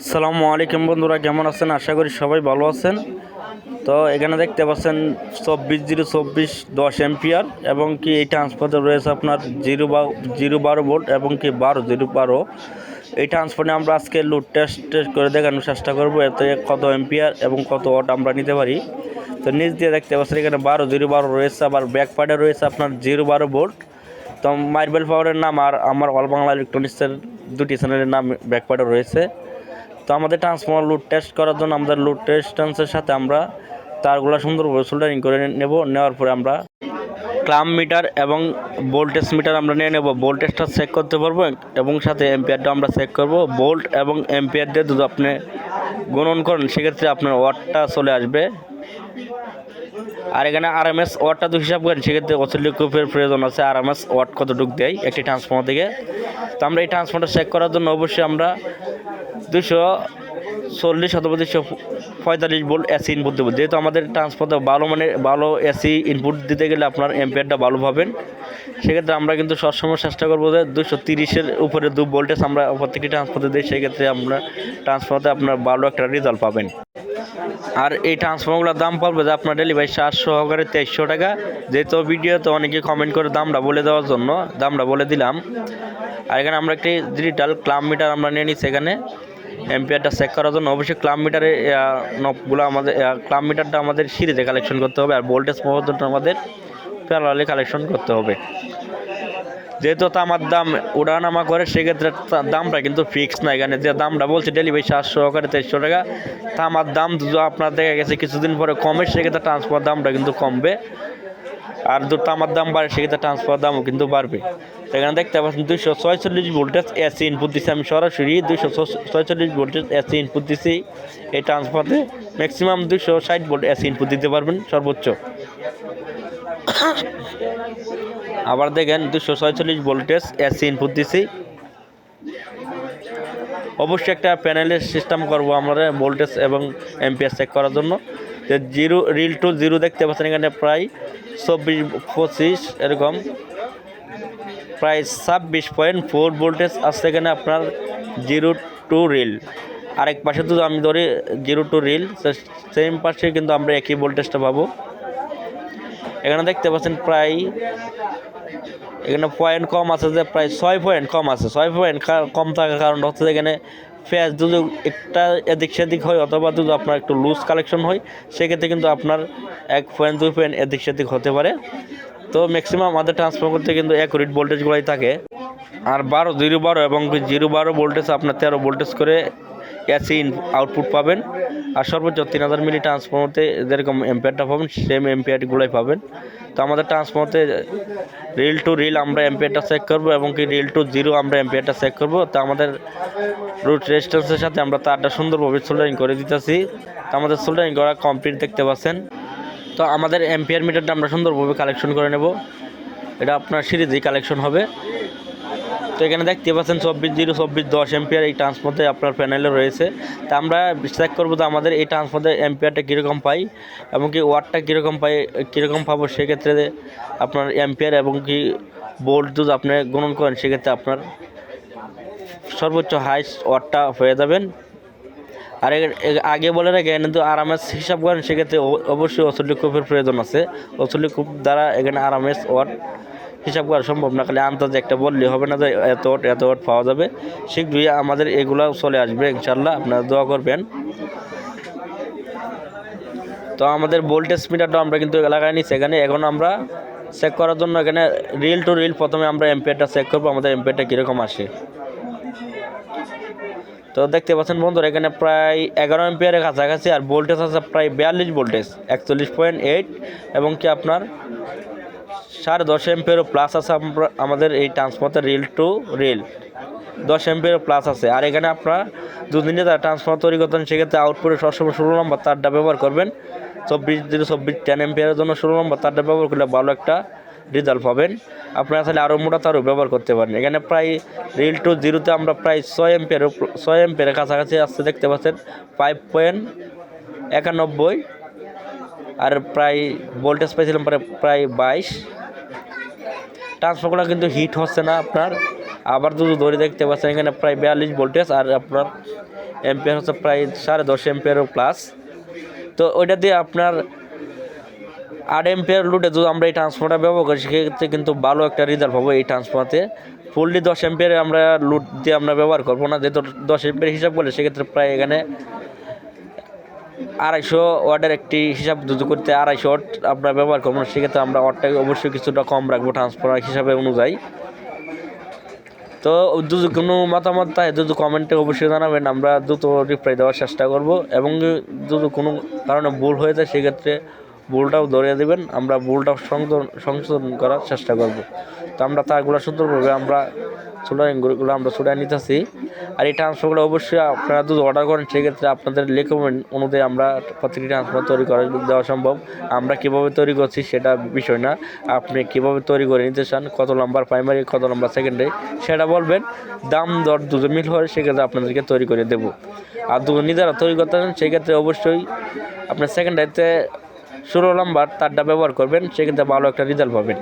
আসসালামু আলাইকুম বন্ধুরা, কেমন আছেন? আশা করি সবাই ভালো আছেন। তো এখানে দেখতে পাচ্ছেন চব্বিশ জিরো চব্বিশ দশ এম্পিয়ার এবং কি এই ট্রান্সফারে রয়েছে আপনার জিরো বা, জিরো বারো ভোল্ট এবং কি বারো, জিরো বারো। এই ট্রান্সফারে আমরা আজকে লোড টেস্ট টেস্ট করে দেখানোর চেষ্টা করব, এতে কত এম্পিয়ার এবং কত ওয়াট আমরা নিতে পারি। তো নিচ দিয়ে দেখতে পাচ্ছেন এখানে বারো, জিরো বারো রয়েছে, আবার ব্যাক পার্টে রয়েছে আপনার জিরো বারো ভোল্ট। তো মার্বেল পাওয়ারের নাম আর আমার অল বাংলা ইলেকট্রনিক্সের দুটি চ্যানেলের নাম ব্যাক পার্টে রয়েছে। তো আমাদের ট্রান্সফর্মার লোড টেস্ট করার জন্য আমাদের লোড টেস্টেন্সের সাথে আমরা তারগুলো সুন্দরভাবে সোল্ডারিং করে নেব। নেওয়ার পরে আমরা ক্লাম মিটার এবং ভোল্টেজ মিটার আমরা নিয়ে নেব। ভোল্টেজটা চেক করতে পারব এবং সাথে এম্পিয়ারটা আমরা চেক করব। বোল্ট এবং এম্পিয়ার দিয়ে যদি আপনি গণন করেন, সেক্ষেত্রে আপনার ওয়ার্ডটা চলে আসবে। আর এখানে আর এম এস ওয়াটটা তো হিসাব করেন, সেক্ষেত্রে অসিলিকুপের প্রয়োজন আছে। আর এম এস ওয়াট কতটুকু দেয় একটি ট্রান্সফর্মার থেকে তো আমরা এই ট্রান্সফর্মারটা চেক করার জন্য অবশ্যই আমরা দুশো চল্লিশ অথবা দুশো পঁয়তাল্লিশ ভোল্ট এসি ইনপুট দেবো। যেহেতু আমাদের ট্রান্সফার ভালো মানে ভালো এসি ইনপুট দিতে গেলে আপনার এম্পিয়ারটা ভালো পাবেন। সেক্ষেত্রে আমরা কিন্তু সবসময় চেষ্টা করব যে দুশো তিরিশের উপরে দু ভোল্টেজ আমরা প্রত্যেকটি ট্রান্সফারতে দিই। সেক্ষেত্রে আমরা ট্রান্সফারতে আপনার ভালো একটা রেজাল্ট পাবেন। আর এই ট্রান্সফর্মগুলোর দাম পড়বে যে আপনার ডেলিভারি চার সহকারে তেইশশো টাকা। যেহেতু ভিডিওতে অনেকে কমেন্ট করে দামটা বলে দেওয়ার জন্য, দামটা বলে দিলাম। আর এখানে আমরা একটি ডিজিটাল ক্লাম মিটার আমরা নিয়ে নিচ্ছি এখানে। এম্পিয়ারটা চেক করার জন্য। অবশ্যই ক্লাম মিটারে নবগুলো আমাদের ক্লাম মিটারটা আমাদের সিরিজে কালেকশন করতে হবে। আর ভোল্টেজ পদ্ধতিটা আমাদের প্যারালে কালেকশন করতে হবে। যেহেতু তামার দাম ওঠানামা করে, সেক্ষেত্রে দামটা কিন্তু ফিক্স না। এখানে যে দামটা বলছে ডেলিভারি সাতশো সহকারে তেইশশো টাকা। তামার দাম আপনার দেখা গেছে, কিছুদিন পরে কমে, সেক্ষেত্রে ট্রান্সফার দামটা কিন্তু কমবে। আর যদি তামার দাম বাড়ে, সেক্ষেত্রে ট্রান্সফার দামও কিন্তু বাড়বে। এখানে দেখতে পাচ্ছেন, দুইশো ছয়চল্লিশ ভোল্টেজ এসি ইনপুট দিচ্ছি আমি সরাসরি। দুইশো ছয়চল্লিশ ভোল্টেজ এসি ইনপুট দিচ্ছি এই ট্রান্সফারে ম্যাক্সিমাম দুইশো ষাট ভোল্ট এসি ইনপুট দিতে পারবেন সর্বোচ্চ। আবার দেখেন দুশো ছয়চল্লিশ ভোল্টেজ এসি ইনপুট দিছি। অবশ্যই একটা প্যানেলের সিস্টেম করব আমরা ভোল্টেজ এবং এমপিএস চেক করার জন্য। যে জিরো রিল টু জিরো দেখতে পাচ্ছেন এখানে প্রায় চব্বিশ, পঁচিশ এরকম। প্রায় ছাব্বিশ পয়েন্ট ফোর ভোল্টেজ আসছে এখানে আপনার জিরো টু রিল আরেক পাশে তো আমি ধরি জিরো টু রিল সেম পাশে কিন্তু আমরা একই ভোল্টেজটা পাবো। এখানে দেখতে পাচ্ছেন প্রায় এখানে পয়েন্ট কম আছে যে প্রায় ছয় পয়েন্ট কম আছে। ছয় পয়েন্ট কম থাকার কারণ হচ্ছে এখানে ফ্যাস যদি একটা এদিক সেদিক হয় অথবা যদি আপনার একটু লুজ কালেকশন হয়, সেক্ষেত্রে কিন্তু আপনার এক পয়েন্ট দুই পয়েন্ট এদিক সেদিক হতে পারে। তো ম্যাক্সিমাম আমাদের ট্রান্সফার করতে কিন্তু এক অ্যাকুরেট ভোল্টেজগুলোই থাকে। আর বারো জিরো বারো এবং জিরো বারো ভোল্টেজ আপনার তেরো ভোল্টেজ করে এসি আউটপুট পাবেন। আর সর্বোচ্চ তিন হাজার মিলি ট্রান্সফর্মারতে যেরকম এম্পিয়ারটা পাবেন সেম এম্পিয়ারগুলোই পাবেন। তো আমাদের ট্রান্সফর্মারতে রিল টু রিল আমরা এম্পিয়ারটা চেক করব এবং কি রিল টু জিরো আমরা এম্পিয়ারটা চেক করব। তো আমাদের রুট রেজিস্ট্যান্সের সাথে আমরা তারটা সুন্দরভাবে সোল্ডারিং করে দিতেছি। তো আমাদের সোল্ডারিং করা কমপ্লিট দেখতে পাচ্ছেন। তো আমাদের এম্পিয়ার মিটারটা আমরা সুন্দরভাবে কালেকশন করে নেব। এটা আপনার সিরিজেই কালেকশন হবে। তো এখানে দেখতে পাচ্ছেন চব্বিশ জিরো চব্বিশ দশ এম্পিয়ার এই ট্রান্সফারে আপনার প্যানেলে রয়েছে। তা আমরা চেক করব তো আমাদের এই ট্রান্সফারে এম্পিয়ারটা কীরকম পাই এবং কি ওয়াটটা কীরকম পাই, কীরকম পাবো সেক্ষেত্রে আপনার এম্পিয়ার এবং কি বোল্ট যদি আপনি গুণন করেন সেক্ষেত্রে আপনার সর্বোচ্চ হাই ওয়াটটা হয়ে যাবেন। আর আগে বলে রাখে কিন্তু আরামেস হিসাব করেন, সেক্ষেত্রে অবশ্যই অসলি কূপের প্রয়োজন আছে। অসলি কূপ দ্বারা এখানে আরামেস ওয়াট হিসাব করা সম্ভব না, খালি আন্দাজে একটা বললে হবে না যে এত ওট এত ওট পাওয়া যাবে। শীঘ্রই আমাদের এগুলো চলে আসবে ইনশাল্লাহ আপনারা দোয়া করবেন। তো আমাদের ভোল্টেজ মিটারটা আমরা কিন্তু লাগাই নিচ্ছি এখানে। এখন আমরা চেক করার জন্য এখানে রিল টু রিল প্রথমে আমরা এম্পিয়ারটা চেক করব, আমাদের এম্পিয়ারটা কীরকম আসে। তো দেখতে পাচ্ছেন বন্ধুরা, এখানে প্রায় এগারো এম্পিয়ারের কাছাকাছি আর ভোল্টেজ আছে প্রায় বিয়াল্লিশ ভোল্টেজ একচল্লিশ পয়েন্ট এইট এবং কি আপনার সাড়ে দশ এম্পিয়ারও প্লাস আছে আমাদের এই ট্রান্সফার রিল টু রিল দশ এম্পিয়ারও প্লাস আছে। আর এখানে আপনার দুদিনে তারা ট্রান্সফার তৈরি করতেন সেক্ষেত্রে আউটপুটে সবসময় ষোলো নম্বর তারটা ব্যবহার করবেন। চব্বিশ জিরো চব্বিশ টেন এম্পিয়ারের জন্য ষোলো নম্বর তারটা ব্যবহার করলে ভালো একটা রেজাল্ট পাবেন। আপনারা তাহলে আরও মোটা তারও ব্যবহার করতে পারেন। এখানে প্রায় রিল টু জিরোতে আমরা প্রায় ছয় এম্পিয়ার, ছয় এম্পিয়ারের কাছাকাছি আসতে দেখতে পাচ্ছেন। ফাইভ পয়েন্ট একানব্বই আর প্রায় ভোল্টেজ পাইছিলাম প্রায় প্রায় বাইশ। ট্রান্সফারগুলো কিন্তু হিট হচ্ছে না আপনার। আবার দুটো ধরে দেখতে পাচ্ছেন, এখানে প্রায় বিয়াল্লিশ ভোল্টেজ আর আপনার এম্পিয়ার হচ্ছে প্রায় সাড়ে দশ এম্পিয়ারও প্লাস তো ওইটা দিয়ে আপনার আট এম্পিয়ার লুটে যদি আমরা এই ট্রান্সফর্মারটা ব্যবহার করি, সেক্ষেত্রে কিন্তু ভালো একটা রেজাল্ট পাবো এই ট্রান্সফর্মারতে ফুললি দশ এম্পিয়ারে আমরা লুট দিয়ে আমরা ব্যবহার করব না। যেহেতু দশ এম্পিয়ার হিসাব করলে, সেক্ষেত্রে প্রায় এখানে আড়াইশো ওয়াটের একটি হিসাব যদি করতে আড়াইশো ওয়াট আমরা ব্যবহার করব, সেক্ষেত্রে আমরা ওয়াটটাকে অবশ্যই কিছুটা কম রাখব ট্রান্সফর্মার হিসাবে অনুযায়ী। তো যদি কোনো মতামত থাকে, যদি কমেন্টে অবশ্যই জানাবেন, আমরা দ্রুত রিপ্লাই দেওয়ার চেষ্টা করব এবং যদি কোনো কারণে ভুল হয়ে যায়, সেক্ষেত্রে ভুলটাও ধরিয়ে দেবেন, আমরা ভুলটাও সংশোধন সংশোধন করার চেষ্টা করব। তো আমরা তারগুলো সুন্দরভাবে আমরা সোল্ডারিংগুলো আমরা ছুটে নিতেছি আর এই ট্রান্সফারগুলো অবশ্যই আপনারা যদি অর্ডার করেন, সেক্ষেত্রে আপনাদের রেকমেন্ড অনুযায়ী আমরা প্রত্যেকটি ট্রান্সফার তৈরি করে দেওয়া সম্ভব। আমরা কীভাবে তৈরি করছি সেটা বিষয় না। আপনি কীভাবে তৈরি করে নিতে চান, কত নাম্বার প্রাইমারি কত নাম্বার সেকেন্ডারি সেটা বলবেন। দাম, দর দুটো মিল হয় সেক্ষেত্রে আপনাদেরকে তৈরি করে দেবো। আর দুটো নিজেরা তৈরি করতে চান, সেক্ষেত্রে অবশ্যই আপনার সেকেন্ডারিতে ষোলো নাম্বার তারটা ব্যবহার করবেন, সেক্ষেত্রে ভালো একটা রেজাল্ট পাবেন।